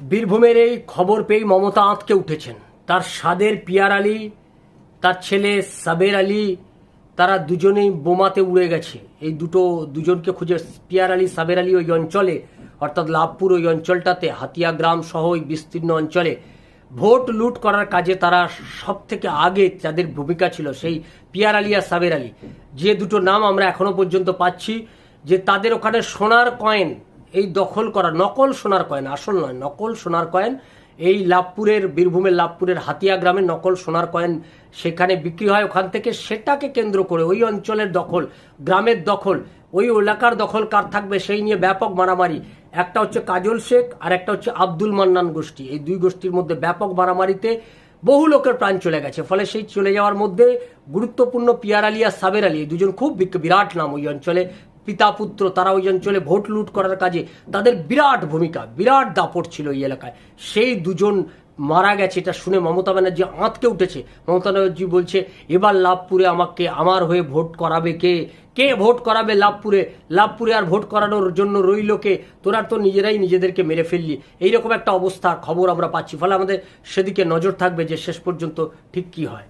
বীরভূমের এই খবর পেয়ে মমতা আঁতকে উঠেছেন। তার সাদের পিয়ার আলী, তার ছেলে সাবের আলী, তারা দুজনেই বোমাতে উড়ে গেছে। এই দুটো, দুজনকে খুঁজে পিয়ার আলী, সাবের আলী ওই অঞ্চলে, অর্থাৎ লাভপুর ওই অঞ্চলটাতে, হাতিয়া গ্রাম সহ ওই বিস্তীর্ণ অঞ্চলে ভোট লুট করার কাজে তারা সব থেকে আগে যাদের ভূমিকা ছিল সেই পিয়ার আলী আর সাবের আলী। যে দুটো নাম আমরা এখনও পর্যন্ত পাচ্ছি, যে তাদের ওখানে সোনার কয়েন এই দখল করা, নকল সোনার কয়েন, আসল নয়, নকল সোনার কয়েন, এই লাভপুরের, বীরভূমের লাভপুরের হাতিয়া গ্রামে নকল সোনার কয়েন সেখানে বিক্রি হয় ওখান থেকে। সেটাকে কেন্দ্র করে ওই অঞ্চলের দখল, গ্রামের দখল, ওই এলাকার দখল কার থাকবে সেই নিয়ে ব্যাপক মারামারি। একটা হচ্ছে কাজল শেখ আর একটা হচ্ছে আব্দুল মান্নান গোষ্ঠী। এই দুই গোষ্ঠীর মধ্যে ব্যাপক মারামারিতে বহু লোকের প্রাণ চলে গেছে। ফলে সেই চলে যাওয়ার মধ্যে গুরুত্বপূর্ণ পিয়ার আলী আর সাবের আলী দুজন খুব বিরাট নাম ওই অঞ্চলে। পিতা পুত্র তারা ওই অঞ্চলে ভোট লুট করার কাজে তাদের বিরাট ভূমিকা, বিরাট দাপট ছিল এই এলাকায়। সেই দুজন মারা গেছে, এটা শুনে মমতা ব্যানার্জি আঁতকে উঠেছে। মমতা ব্যানার্জি বলছে, এবার লাভপুরে আমাকে, আমার হয়ে ভোট করাবে কে? কে ভোট করাবে লাভপুরে? লাভপুরে আর ভোট করানোর জন্য রইল কে? তোরা তো নিজেরাই নিজেদেরকে মেরে ফেললি। এইরকম একটা অবস্থা খবর আমরা পাচ্ছি। ফলে আমাদের সেদিকে নজর থাকবে যে শেষ পর্যন্ত ঠিক কি হয়।